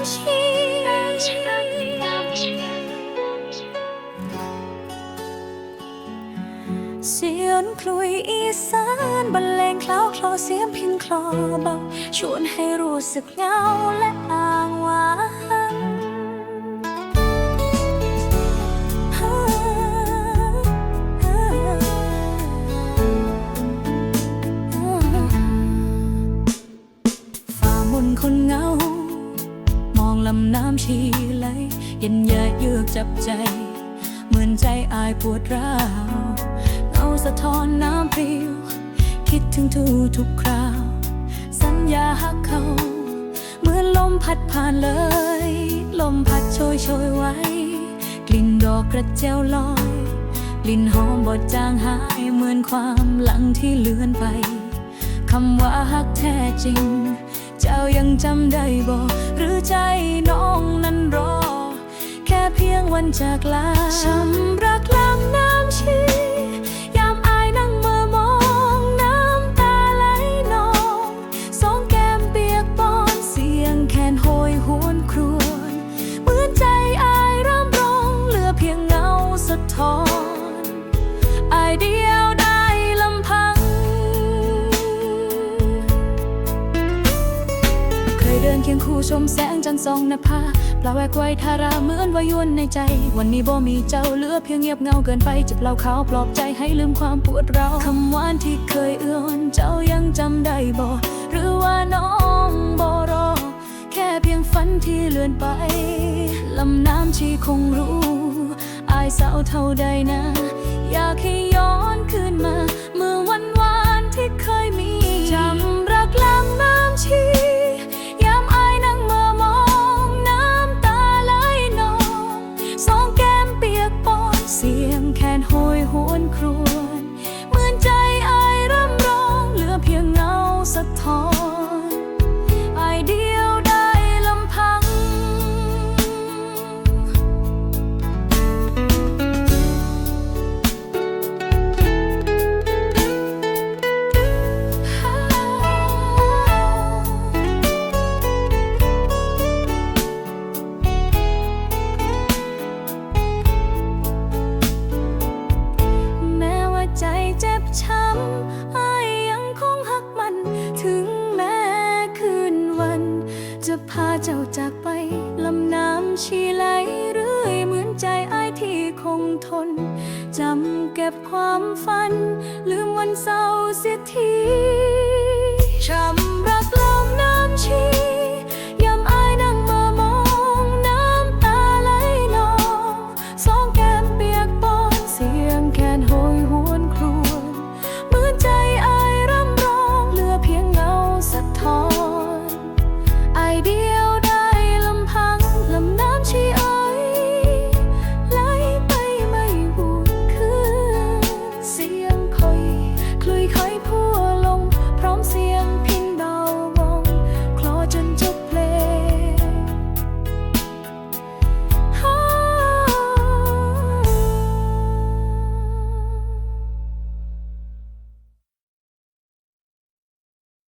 เสียงคลุยอีสานบรรเลงเคล้าคลอเสียงพินคลอเบาชวนให้รู้สึกเหงาและอ้างว้างำน้ำชีไหลเย็นยาเยือกจับใจ เหมือนใจอายปวดร้าวเงาสะท้อนน้ำปริว คิดถึงทุกทุกคราว สัญญาหักเขา เหมือนลมพัดผ่านเลย ลมพัดโชยโชยไว้ กลิ่นดอกกระเจียวลอยกลิ่นหอมบดจางหายเหมือนความหลังที่เลือนไปคำว่าฮักแท้จริง เจ้ายังจำได้บ่หรือใจน้องนั้นรอ แค่เพียงวันจากลาช้ำรักลำน้ำชียามอายนั่งเมื่อมองน้ำตาไหลนองสองแก้มเปียกปอนเสียงแคนโหยหวนครวญเหมือนใจอายร่ำร้องเหลือเพียงเงาสะท้อนอายดี เดินเคียงคู่ชมแสงจันทร์ส่องนภาปลาแวกไว้ทาราเหมือนวายวนในใจ วันนี้บ่มีเจ้าเหลือเพียงเงียบเงาเกินไปจิบเหล้าขาวปลอบใจให้ลืมความปวดร้าวคำหวานที่เคยเอื้อนเจ้ายังจำได้บ่หรือว่าน้องบ่รอ แค่เพียงฝันที่เลือนไปลำน้ำชีคงรู้ อายสาวเท่าใดนะ อยากให้ย้อนคืนมา เมื่อวัน แคนโหยหวนครว ชีไหลเรื่อยเหมือนใจอายที่คงทน จำเก็บความฝัน ลืมวันเศร้าเสียทีช้ำ